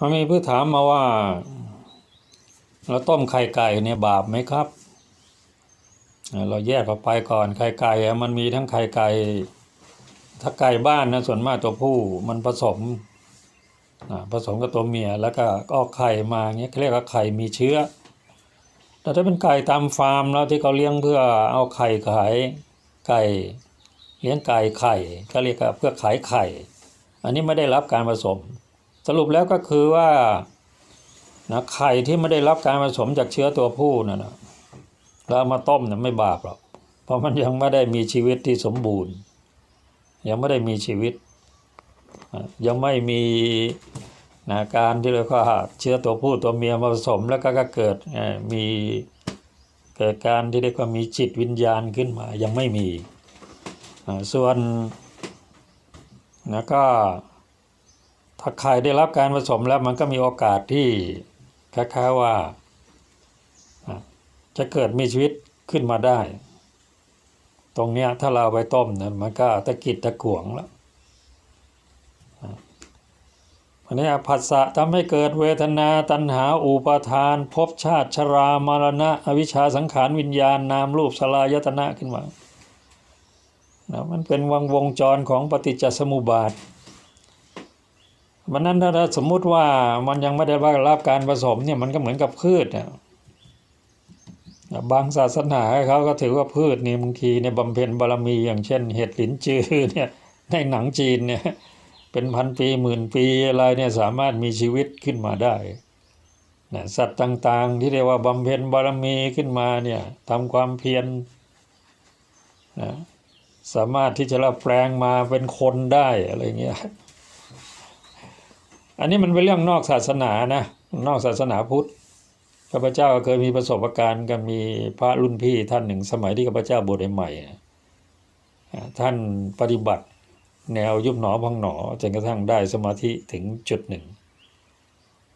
มันมีผู้ถามมาว่า เราต้มไข่ไก่เนี่ยบาปไหมครับ เราแยกออกไปก่อนไข่ไก่อะมันมีทั้งไข่ไก่ถ้าไก่บ้านนะส่วนมากตัวผู้มันผสมผสมกับตัวเมียแล้วก็ออกไข่มาเงี้ยเรียกว่าไข่มีเชื้อ แต่ถ้าเป็นไก่ตามฟาร์มแล้วที่เขาเลี้ยงเพื่อเอาไข่ขายไก่เลี้ยงไก่ไข่เขาเรียกว่าเพื่อขายไข่ อันนี้ไม่ได้รับการผสม สรุปแล้วก็คือว่านะไข่ที่ไม่ได้รับการผสมจากเชื้อตัวผู้นั่นนะแล้วเอามาต้มเนี่ยไม่บาปหรอกเพราะมันยังไม่ได้มีชีวิตที่สมบูรณ์ ยังไม่ได้มีชีวิต ยังไม่มีนะการที่เรียกว่าเชื้อตัวผู้ตัวเมียมาผสมแล้วก็เกิดมีเกิดการที่เรียกว่ามีจิตวิญญาณขึ้นมายังไม่มีส่วนนะก็ ถ้าไข่ได้รับการผสมแล้วมันก็มีโอกาสที่คล้ายๆว่า จะเกิดมีชีวิตขึ้นมาได้ ตรงเนี้ยถ้าเราไปต้มเนี่ยมันก็ตะกิดตะขวงแล้วอันนี้ผัสสะทำให้เกิดเวทนาตัณหาอุปาทานภพชาติชรามรณะ อวิชชาสังขารวิญญาณนามรูปสลายตนะขึ้นมานะมันเป็นวงวงจรของปฏิจจสมุปบาท มันนั้นถ้าสมมุติว่ามันยังไม่ได้รับการผสมเนี่ยมันก็เหมือนกับพืชเนี่ยบางศาสนาเขาก็ถือว่าพืชนี่บางทีเนี่ยบำเพ็ญบารมีอย่างเช่น เห็ดหลินจือเนี่ยในหนังจีนเนี่ยเป็นพันปีหมื่นปีอะไรเนี่ยสามารถมีชีวิตขึ้นมาได้นะสัตว์ต่างๆ ที่เรียกว่าบำเพ็ญบารมีขึ้นมาเนี่ยทำความเพียรนะสามารถที่จะรับแปลงมาเป็นคนได้อะไรเงี้ย อันนี้มันเป็นเรื่องนอกศาสนานะ นอกศาสนาพุทธข้าพเจ้าเคยมีประสบการณ์กับมีพระรุ่นพี่ท่านหนึ่งสมัยที่ข้าพเจ้าบวชใหม่ท่านปฏิบัติแนวยุบหนอพองหนอจนกระทั่งได้สมาธิถึงจุดหนึ่ง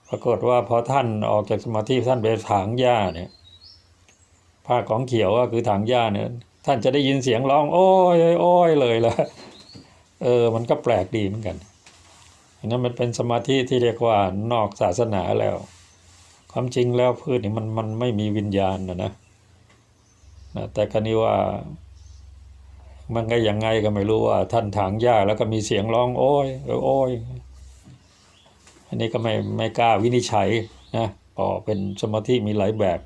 ปรากฏว่าพอท่านออกจากสมาธิท่านไปถางหญ้าเนี่ยผ้าของเขียวก็คือถางหญ้าเนี่ยท่านจะได้ยินเสียงร้อง โอ้ยโอ้ยเลยละเออ มันก็แปลกดีเหมือนกัน อันนั้นมันเป็นสมาธิที่เรียกว่านอกศาสนาแล้ว ความจริงแล้วพืชนี่มันมันไม่มีวิญญาณนะนะนะแต่กรณีว่า มันก็ยังไงก็ไม่รู้ว่า ท่านถางหญ้าแล้วก็มีเสียงร้องโอ้ยเออโอ้ยอันนี้ก็ไม่ไม่กล้าวินิจฉัยนะพอเป็นสมาธิมีหลายแบบ